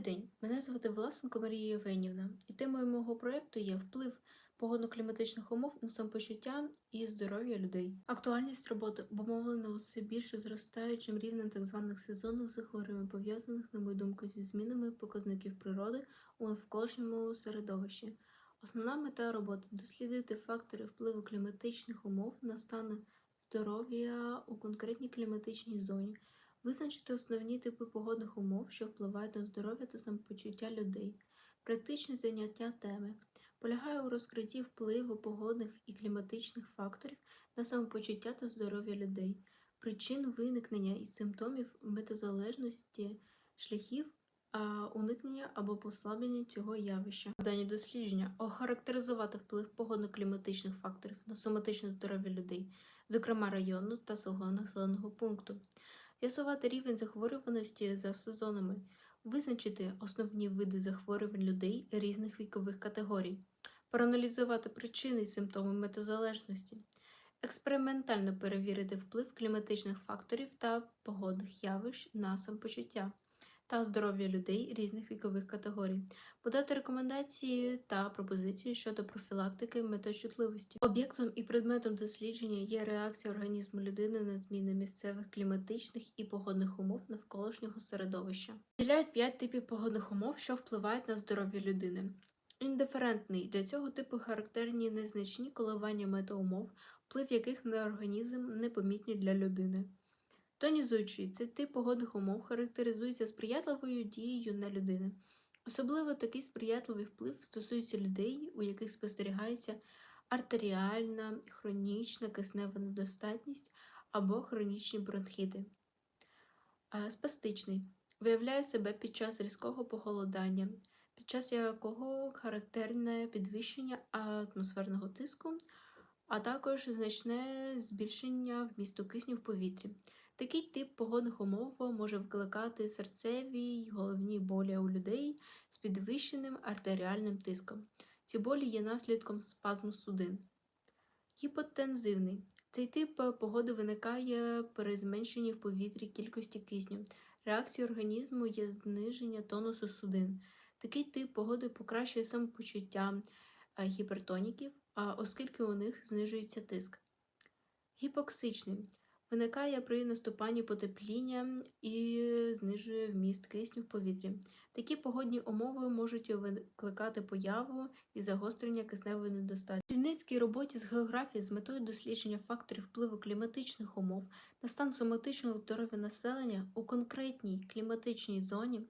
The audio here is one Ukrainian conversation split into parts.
день, мене звати Власенко Марія Євгенівна, і темою мого проєкту є вплив погодно-кліматичних умов на самопочуття і здоров'я людей. Актуальність роботи обумовлена усе більше зростаючим рівнем так званих сезонних захворювань, пов'язаних, на мою думку, зі змінами показників природи у навколишньому середовищі. Основна мета роботи дослідити фактори впливу кліматичних умов на стан здоров'я у конкретній кліматичній зоні. Визначити основні типи погодних умов, що впливають на здоров'я та самопочуття людей. Практичне заняття теми полягає у розкритті впливу погодних і кліматичних факторів на самопочуття та здоров'я людей, причин виникнення і симптомів метазалежності, шляхів уникнення або послаблення цього явища. Дані дослідження охарактеризувати вплив погодно-кліматичних факторів на соматичне здоров'я людей, зокрема району та свого населеного пункту з'ясувати рівень захворюваності за сезонами, визначити основні види захворювань людей різних вікових категорій, проаналізувати причини і симптоми метозалежності, експериментально перевірити вплив кліматичних факторів та погодних явищ на самопочуття та здоров'я людей різних вікових категорій, подати рекомендації та пропозиції щодо профілактики метачутливості. Об'єктом і предметом дослідження є реакція організму людини на зміни місцевих кліматичних і погодних умов навколишнього середовища. Діляють п'ять типів погодних умов, що впливають на здоров'я людини. Індиферентний для цього типу характерні незначні коливання метеоумов, вплив яких на організм непомітні для людини. Тонізуючий цей тип погодних умов характеризується сприятливою дією на людину. Особливо такий сприятливий вплив стосується людей, у яких спостерігається артеріальна, хронічна киснева недостатність або хронічні бронхіти. Спастичний виявляє себе під час різкого похолодання, під час якого характерне підвищення атмосферного тиску, а також значне збільшення вмісту кисню в повітрі. Такий тип погодних умов може викликати серцеві й головні болі у людей з підвищеним артеріальним тиском. Ці болі є наслідком спазму судин. Гіпотензивний. Цей тип погоди виникає при зменшенні в повітрі кількості кисню. Реакцією організму є зниження тонусу судин. Такий тип погоди покращує самопочуття гіпертоніків, оскільки у них знижується тиск. Гіпоксичний виникає при наступанні потепління і знижує вміст кисню в повітрі. Такі погодні умови можуть викликати появу і загострення кисневої недостатності. В дослідницькій роботі з географії з метою дослідження факторів впливу кліматичних умов на стан соматичного здоров'я населення у конкретній кліматичній зоні.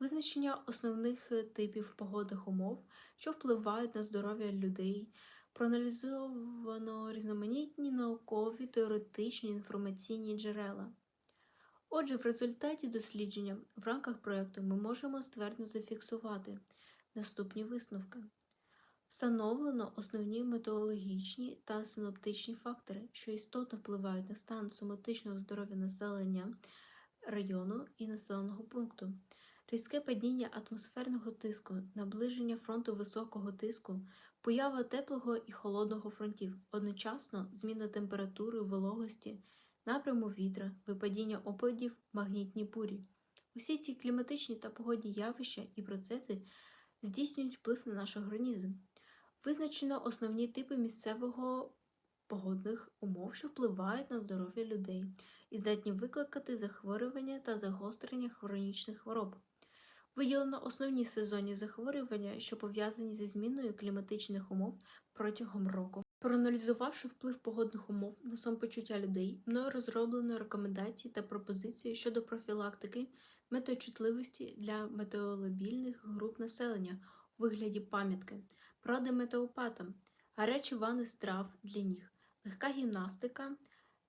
Визначення основних типів погодних умов, що впливають на здоров'я людей, проаналізовано різноманітні наукові, теоретичні інформаційні джерела. Отже, в результаті дослідження в рамках проєкту ми можемо ствердно зафіксувати наступні висновки. Встановлено основні метеорологічні та синоптичні фактори, що істотно впливають на стан соматичного здоров'я населення району і населеного пункту. Різке падіння атмосферного тиску, наближення фронту високого тиску, поява теплого і холодного фронтів, одночасно зміна температури, вологості, напряму вітра, випадіння опадів, магнітні бурі. Усі ці кліматичні та погодні явища і процеси здійснюють вплив на наш організм. Визначено основні типи місцевого погодних умов, що впливають на здоров'я людей і здатні викликати захворювання та загострення хронічних хвороб. Виділено основні сезонні захворювання, що пов'язані зі зміною кліматичних умов протягом року. Проаналізувавши вплив погодних умов на самопочуття людей, мною розроблено рекомендації та пропозиції щодо профілактики метеочутливості для метеолабільних груп населення у вигляді пам'ятки, поради метеопатам, гарячі вани страв для ніг, легка гімнастика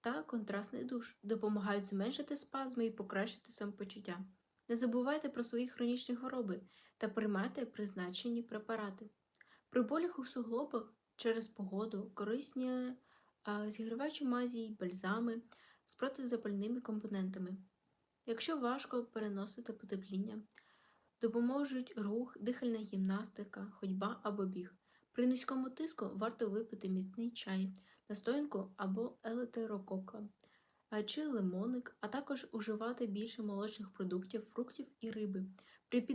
та контрастний душ допомагають зменшити спазми і покращити самопочуття. Не забувайте про свої хронічні хвороби та приймайте призначені препарати. При болях у суглобах через погоду корисні зігрівачі мазі й бальзами з протизапальними компонентами. Якщо важко переносити потепління, допоможуть рух, дихальна гімнастика, ходьба або біг. При низькому тиску варто випити міцний чай, настоянку або елетерокока чи лимоник, а також уживати більше молочних продуктів, фруктів і риби. При